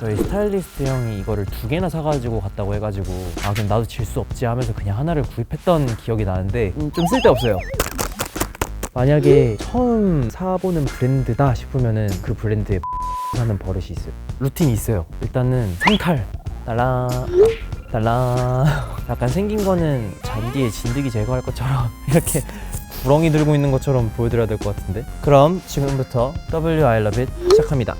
저희 스타일리스트 형이 이거를 두 개나 사가지고 갔다고 해가지고 아 그럼 나도 질 수 없지 하면서 그냥 하나를 구입했던 기억이 나는데 음, 좀 쓸데없어요. 만약에 처음 사보는 브랜드다 싶으면은 그 브랜드에 하는 버릇이 있어요. 루틴이 있어요. 일단은 상칼. 달라. 달라. 약간 생긴 거는 잔디에 진드기 제거할 것처럼 이렇게 구렁이 들고 있는 것처럼 보여드려야 될 것 같은데. 그럼 지금부터 W I Love It 시작합니다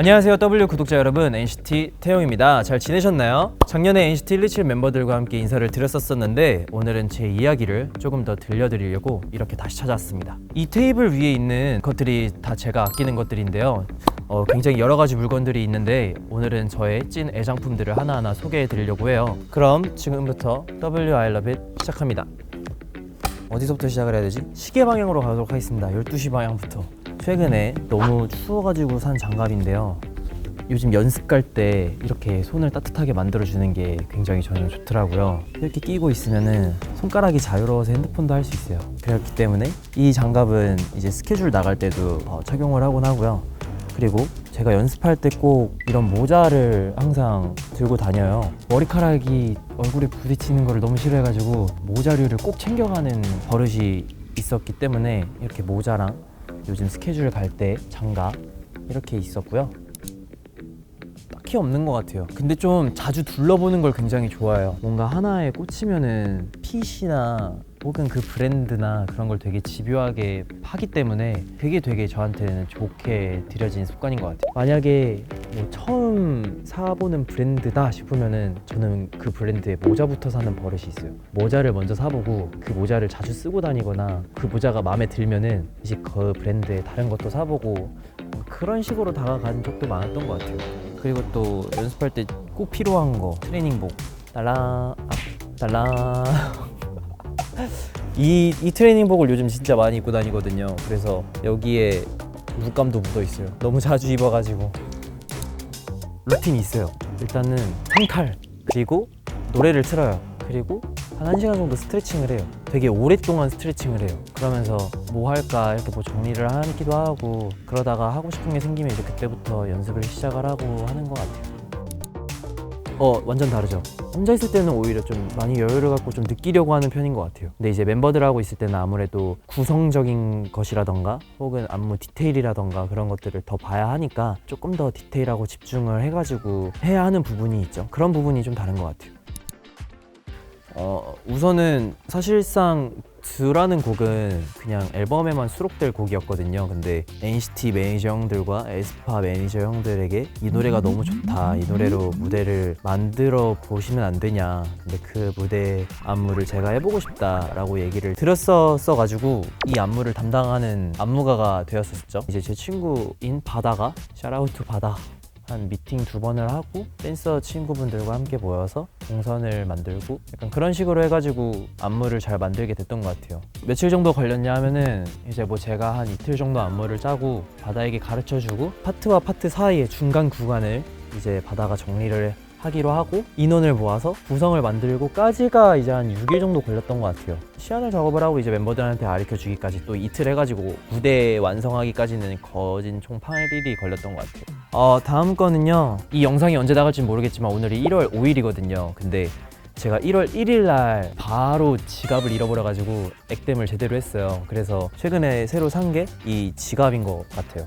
안녕하세요 W 구독자 여러분 NCT 태용입니다 잘 지내셨나요? 작년에 NCT 127 멤버들과 함께 인사를 드렸었었는데 오늘은 제 이야기를 조금 더 들려드리려고 이렇게 다시 찾아왔습니다 이 테이블 위에 있는 것들이 다 제가 아끼는 것들인데요 어, 굉장히 여러 가지 물건들이 있는데 오늘은 저의 찐 애장품들을 하나하나 소개해 드리려고 해요 그럼 지금부터 W I Love It 시작합니다 어디서부터 시작을 해야 되지? 시계 방향으로 가도록 하겠습니다. 12시 방향부터. 최근에 너무 추워가지고 산 장갑인데요. 요즘 연습 갈 때 이렇게 손을 따뜻하게 만들어주는 게 굉장히 저는 좋더라고요. 이렇게 끼고 있으면은 손가락이 자유로워서 핸드폰도 할 수 있어요. 그렇기 때문에 이 장갑은 이제 스케줄 나갈 때도 어, 착용을 하곤 하고요. 그리고 제가 연습할 때 꼭 이런 모자를 항상 들고 다녀요. 머리카락이 얼굴에 부딪히는 걸 너무 싫어해가지고 모자류를 꼭 챙겨가는 버릇이 있었기 때문에 이렇게 모자랑 요즘 스케줄 갈 때 장갑 이렇게 있었고요. 딱히 없는 것 같아요. 근데 좀 자주 둘러보는 걸 굉장히 좋아해요. 뭔가 하나에 꽂히면은 핏이나 혹은 그 브랜드나 그런 걸 되게 집요하게 하기 때문에 그게 되게 저한테는 좋게 들여진 습관인 것 같아요. 만약에 뭐 처음 사보는 브랜드다 싶으면은 저는 그 브랜드의 모자부터 사는 버릇이 있어요. 모자를 먼저 사보고 그 모자를 자주 쓰고 다니거나 그 모자가 마음에 들면은 이제 그 브랜드의 다른 것도 사보고 뭐 그런 식으로 다가간 적도 많았던 것 같아요. 그리고 또 연습할 때 꼭 필요한 거 트레이닝복 달라 아, 달라 이, 이 트레이닝복을 요즘 진짜 많이 입고 다니거든요. 그래서 여기에 물감도 묻어 있어요. 너무 자주 입어가지고 루틴이 있어요. 일단은 상칼 그리고 노래를 틀어요. 그리고 한 1시간 정도 스트레칭을 해요. 되게 오랫동안 스트레칭을 해요. 그러면서 뭐 할까 이렇게 뭐 정리를 하기도 하고 그러다가 하고 싶은 게 생기면 이제 그때부터 연습을 시작을 하고 하는 것 같아요. 어 완전 다르죠. 혼자 있을 때는 오히려 좀 많이 여유를 갖고 좀 느끼려고 하는 편인 것 같아요. 근데 이제 멤버들하고 있을 때는 아무래도 구성적인 것이라던가 혹은 안무 디테일이라던가 그런 것들을 더 봐야 하니까 조금 더 디테일하고 집중을 해가지고 해야 하는 부분이 있죠. 그런 부분이 좀 다른 것 같아요. 어 우선은 사실상 드라는 곡은 그냥 앨범에만 수록될 곡이었거든요. 근데 NCT 매니저 형들과 에스파 매니저 형들에게 이 노래가 너무 좋다. 이 노래로 무대를 만들어 보시면 안 되냐. 근데 그 무대 안무를 제가 해보고 싶다라고 얘기를 들었었어 가지고 이 안무를 담당하는 안무가가 되었었죠. 이제 제 친구인 바다가 샤라우트 바다 한 미팅 두 번을 하고 댄서 친구분들과 함께 모여서 동선을 만들고 약간 그런 식으로 해가지고 안무를 잘 만들게 됐던 것 같아요. 며칠 정도 걸렸냐 하면은 이제 뭐 제가 한 이틀 정도 안무를 짜고 바다에게 가르쳐주고 파트와 파트 사이의 중간 구간을 이제 바다가 정리를 하기로 하고 인원을 모아서 구성을 만들고까지가 이제 한 6일 정도 걸렸던 것 같아요. 시안을 작업을 하고 이제 멤버들한테 가르쳐 주기까지 또 이틀 해가지고 무대 완성하기까지는 거진 총 8일이 걸렸던 것 같아요. 어, 다음 거는요. 이 영상이 언제 나갈지 모르겠지만 오늘이 1월 5일이거든요. 근데 제가 1월 1일 날 바로 지갑을 잃어버려가지고 액땜을 제대로 했어요. 그래서 최근에 새로 산 게 이 지갑인 것 같아요.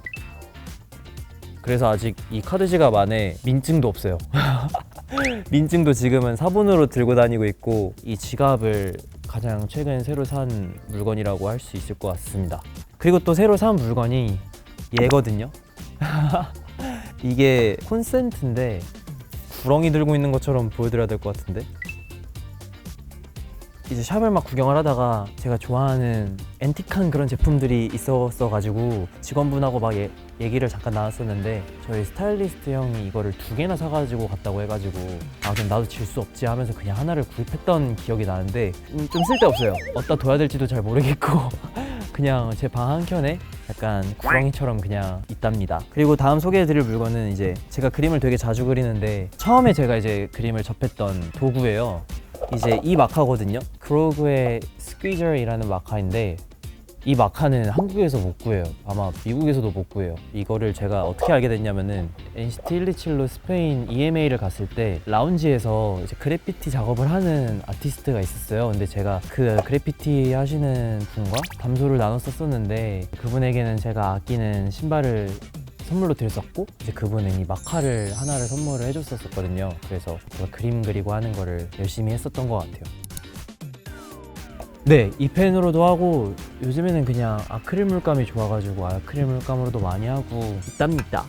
그래서 아직 이 카드 지갑 안에 민증도 없어요. 민증도 지금은 사본으로 들고 다니고 있고 이 지갑을 가장 최근 새로 산 물건이라고 할 수 있을 것 같습니다. 그리고 또 새로 산 물건이 얘거든요. 이게 콘센트인데 구렁이 들고 있는 것처럼 보여드려야 될 것 같은데? 이제 샵을 막 구경을 하다가 제가 좋아하는 앤틱한 그런 제품들이 있었어 가지고 직원분하고 막 예- 얘기를 잠깐 나눴었는데 저희 스타일리스트 형이 이거를 두 개나 사가지고 갔다고 해가지고 아 그럼 나도 질 수 없지 하면서 그냥 하나를 구입했던 기억이 나는데 음, 좀 쓸데없어요. 어디다 둬야 될지도 잘 모르겠고 그냥 제 방 한켠에 약간 구렁이처럼 그냥 있답니다. 그리고 다음 소개해드릴 물건은 이제 제가 그림을 되게 자주 그리는데 처음에 제가 이제 그림을 접했던 도구예요. 이제 이 마카거든요. 그로그의 스퀴저이라는 마카인데 이 마카는 한국에서 못 구해요. 아마 미국에서도 못 구해요. 이거를 제가 어떻게 알게 됐냐면은 NCT 127로 스페인 EMA를 갔을 때 라운지에서 이제 그래피티 작업을 하는 아티스트가 있었어요. 근데 제가 그 그래피티 하시는 분과 담소를 나눴었었는데 그분에게는 제가 아끼는 신발을 선물로 드렸었고 이제 그분은 이 마카를 하나를 선물을 해줬었거든요. 그래서 제가 그림 그리고 하는 거를 열심히 했었던 것 같아요. 네, 이 펜으로도 하고 요즘에는 그냥 아크릴 물감이 좋아가지고 아크릴 물감으로도 많이 하고 있답니다.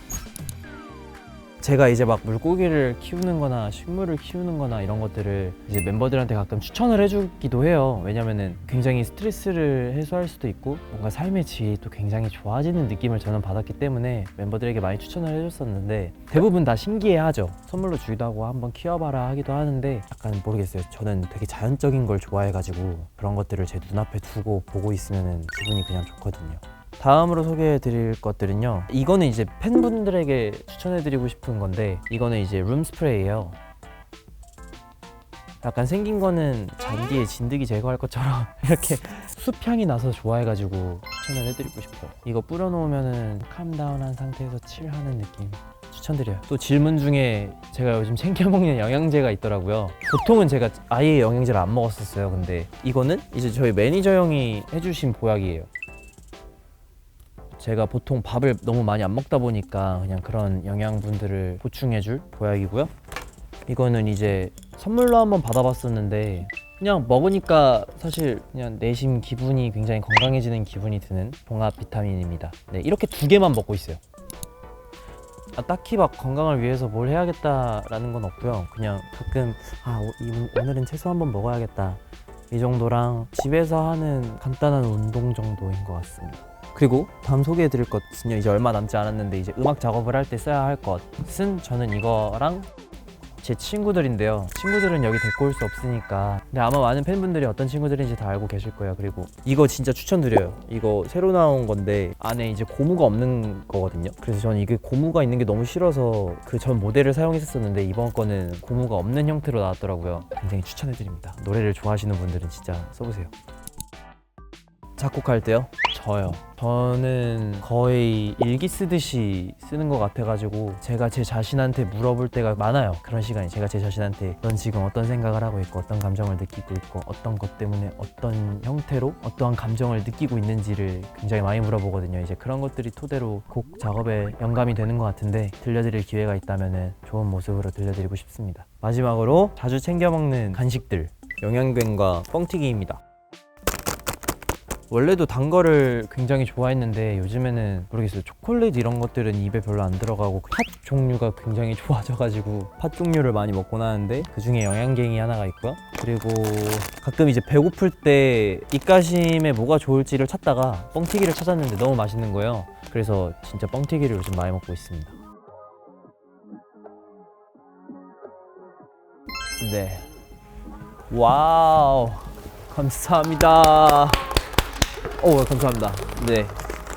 제가 이제 막 물고기를 키우는 거나 식물을 키우는 거나 이런 것들을 이제 멤버들한테 가끔 추천을 해주기도 해요. 왜냐면은 굉장히 스트레스를 해소할 수도 있고 뭔가 삶의 질이 또 굉장히 좋아지는 느낌을 저는 받았기 때문에 멤버들에게 많이 추천을 해줬었는데 대부분 다 신기해 하죠. 선물로 주기도 하고 한번 키워봐라 하기도 하는데 약간 모르겠어요. 저는 되게 자연적인 걸 좋아해가지고 그런 것들을 제 눈앞에 두고 보고 있으면 기분이 그냥 좋거든요. 다음으로 소개해 드릴 것들은요. 이거는 이제 팬분들에게 추천해 드리고 싶은 건데 이거는 이제 룸 스프레이예요. 약간 생긴 거는 잔디에 진드기 제거할 것처럼 이렇게 숲향이 나서 좋아해가지고 추천을 해드리고 싶어요. 이거 뿌려놓으면은 캄다운한 상태에서 칠하는 느낌. 추천드려요. 또 질문 중에 제가 요즘 챙겨 먹는 영양제가 있더라고요. 보통은 제가 아예 영양제를 안 먹었었어요. 근데 이거는 이제 저희 매니저 형이 해주신 보약이에요. 제가 보통 밥을 너무 많이 안 먹다 보니까 그냥 그런 영양분들을 보충해줄 보약이고요. 이거는 이제 선물로 한번 받아봤었는데 그냥 먹으니까 사실 그냥 내심 기분이 굉장히 건강해지는 기분이 드는 종합 비타민입니다. 네, 이렇게 두 개만 먹고 있어요. 아, 딱히 막 건강을 위해서 뭘 해야겠다라는 건 없고요. 그냥 가끔 아 오늘은 채소 한번 먹어야겠다 이 정도랑 집에서 하는 간단한 운동 정도인 것 같습니다. 그리고 다음 소개해드릴 것은요 이제 얼마 남지 않았는데 이제 음악 작업을 할 때 써야 할 것은 저는 이거랑 제 친구들인데요. 친구들은 여기 데리고 올 수 없으니까. 근데 아마 많은 팬분들이 어떤 친구들인지 다 알고 계실 거예요. 그리고 이거 진짜 추천드려요. 이거 새로 나온 건데 안에 이제 고무가 없는 거거든요. 그래서 저는 이게 고무가 있는 게 너무 싫어서 그 전 모델을 사용했었었는데 이번 거는 고무가 없는 형태로 나왔더라고요. 굉장히 추천해드립니다. 노래를 좋아하시는 분들은 진짜 써보세요. 작곡할 때요? 저요. 저는 거의 일기 쓰듯이 쓰는 것 같아가지고 제가 제 자신한테 물어볼 때가 많아요. 그런 시간이 제가 제 자신한테 넌 지금 어떤 생각을 하고 있고 어떤 감정을 느끼고 있고 어떤 것 때문에 어떤 형태로 어떠한 감정을 느끼고 있는지를 굉장히 많이 물어보거든요. 이제 그런 것들이 토대로 곡 작업에 영감이 되는 것 같은데 들려드릴 기회가 있다면 좋은 모습으로 들려드리고 싶습니다. 마지막으로 자주 챙겨 먹는 간식들 영양갱과 뻥튀기입니다. 원래도 단 거를 굉장히 좋아했는데 요즘에는 모르겠어요. 초콜릿 이런 것들은 입에 별로 안 들어가고 팥 종류가 굉장히 좋아져가지고 팥 종류를 많이 먹곤 하는데 그 중에 영양갱이 하나가 있고요. 그리고 가끔 이제 배고플 때 입가심에 뭐가 좋을지를 찾다가 뻥튀기를 찾았는데 너무 맛있는 거예요. 그래서 진짜 뻥튀기를 요즘 많이 먹고 있습니다. 네. 와우. 감사합니다 오 감사합니다. 네.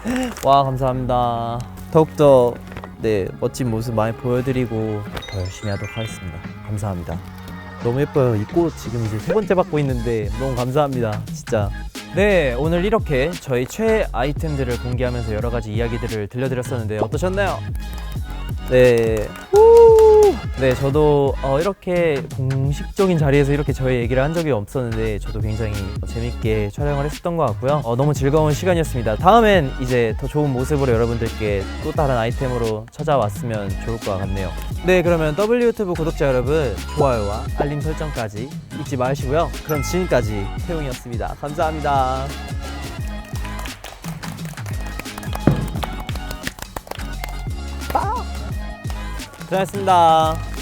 와 감사합니다. 더욱더 네 멋진 모습 많이 보여드리고 더 열심히 하도록 하겠습니다. 감사합니다. 너무 예뻐요. 이 꽃 지금 이제 세 번째 받고 있는데 너무 감사합니다. 진짜. 네 오늘 이렇게 저희 최애 아이템들을 공개하면서 여러 가지 이야기들을 들려드렸었는데 어떠셨나요? 네. 후! 네, 저도 어, 이렇게 공식적인 자리에서 이렇게 저희 얘기를 한 적이 없었는데 저도 굉장히 재밌게 촬영을 했었던 것 같고요. 어, 너무 즐거운 시간이었습니다. 다음엔 이제 더 좋은 모습으로 여러분들께 또 다른 아이템으로 찾아왔으면 좋을 것 같네요. 네, 그러면 W 유튜브 구독자 여러분 좋아요와 알림 설정까지 잊지 마시고요. 그럼 지금까지 태용이었습니다. 감사합니다. 고생하셨습니다.